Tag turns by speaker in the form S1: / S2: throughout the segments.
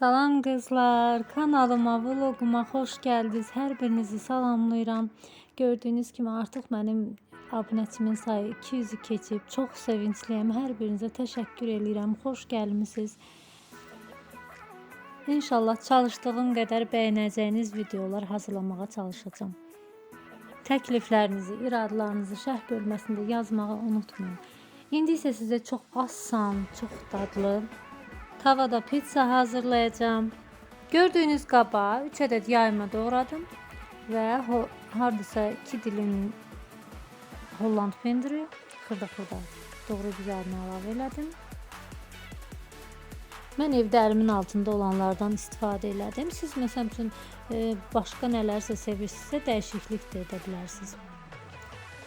S1: Salam qızlar, kanalıma, vloguma xoş gəldiniz. Hər birinizi salamlayıram. Gördüyünüz kimi artıq mənim abunəçimin sayı 200-ü keçib. Çox sevincliyəm. Hər birinizə təşəkkür edirəm. Xoş gəlmisiniz. İnşallah çalışdığım qədər bəyənəcəyiniz videolar hazırlamağa çalışacağam. Təkliflərinizi, iradlarınızı şərh bölməsində yazmağı unutmayın. İndi isə sizə çox asan, çox dadlı tavada pizza hazırlayacağım. Gördüğünüz qaba 3 adet yayma doğradım ho hardasa 2 dilim Holland pendiri xırda-xırda doğrayıb üzərinə əlavə elədim. Mən evdə əlimin altında olanlardan istifadə elədim. Siz məsəl üçün e, başqa nələrsə sevirsinizsə dəyişiklik də edə bilərsiniz.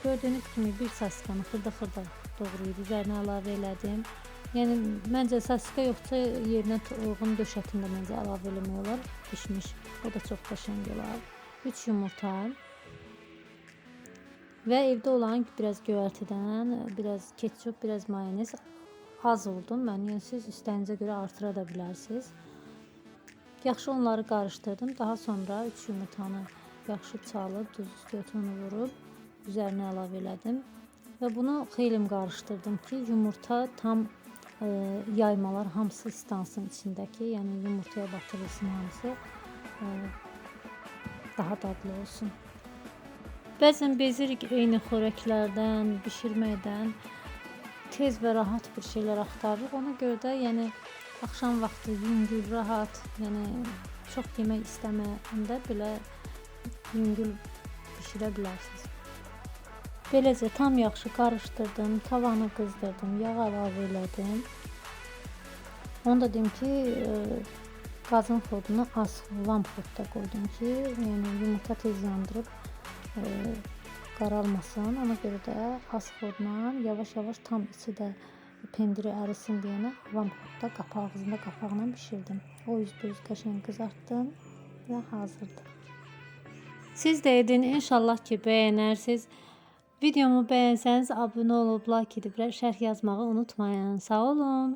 S1: Gördüğünüz kimi bir saskanı xırda-xırda doğrayıb üzərinə əlavə elədim. Yəni məncə saska yoxsa yerinə t- uyğun döşətin də məncə əlavə eləmək olar. Bişmiş. O da çox qəşəng olar. 3 yumurta və evdə olan biraz göyərtidən, biraz ketçup, biraz mayonez az vurdum mən. Yəni siz istəyinizə görə artıra da bilərsiniz. Yaxşı onları qarışdırdım. Daha sonra 3 yumurtanı yaxşı çalıb, duz götünü vurub üzərinə əlavə elədim. Və bunu xeyli qarışdırdım ki, yumurta tam e, yaymalar hamısı istansın içindəki, yəni yumurtaya batırılsın hamısı. E, daha dadlı olsun. Bəzən bezirik eyni xörəklərdən, bişirməkdən tez və rahat bir şeylər axtarırıq. Ona görə də yəni axşam vaxtı yüngül, rahat, yəni çox yemək istəməyəndə belə yüngül bişirə bilərsiniz. Beləcə tam yaxşı qarışdırdım, tavanı qızdırdım, yağ əlavə elədim. Onu da deyim ki, e, qazın xodunu az lam xodda qoydum ki, yəni yumurta tez yandırıb e, qaralmasın. Ona görə də az xodla yavaş-yavaş tam içi də pendiri ərisin deyənə lam xodda qapaq ağzında qapağına bişirdim. O üzbəüz qəşəng qızartdım və hazırdır. Siz də edin, inşallah ki bəyənərsiniz. Videomu bəyənsəniz abunə olub, like edib, şərh yazmağı unutmayın. Sağ olun.